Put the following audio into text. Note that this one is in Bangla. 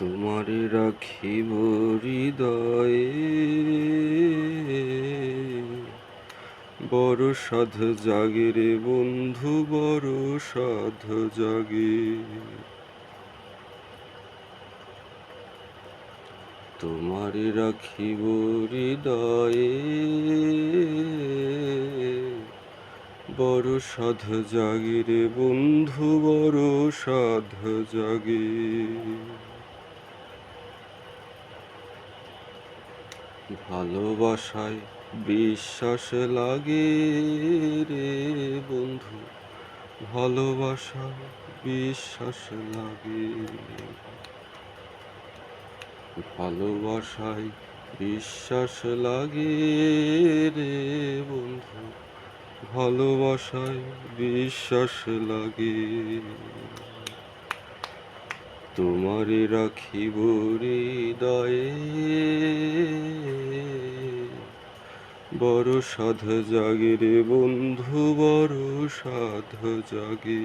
তোমারে রাখিব হৃদয়ে। বড় সাধ জাগে রে বন্ধু, বড় সাধ জাগে। তোমারে রাখিব হৃদয়ে। বড় সাধ জাগে রে বন্ধু, বড় সাধ জাগে। ভালোবাসায় বিশ্বাস লাগে রে বন্ধু। ভালোবাসায় বিশ্বাস লাগে ভালোবাসায় বিশ্বাস লাগে রে বন্ধু। ভালোবাসায় বিশ্বাস লাগে। তোমারে রাখিব হৃদয়ে বড় সাধ জাগে রে বন্ধু বড় সাধ জাগে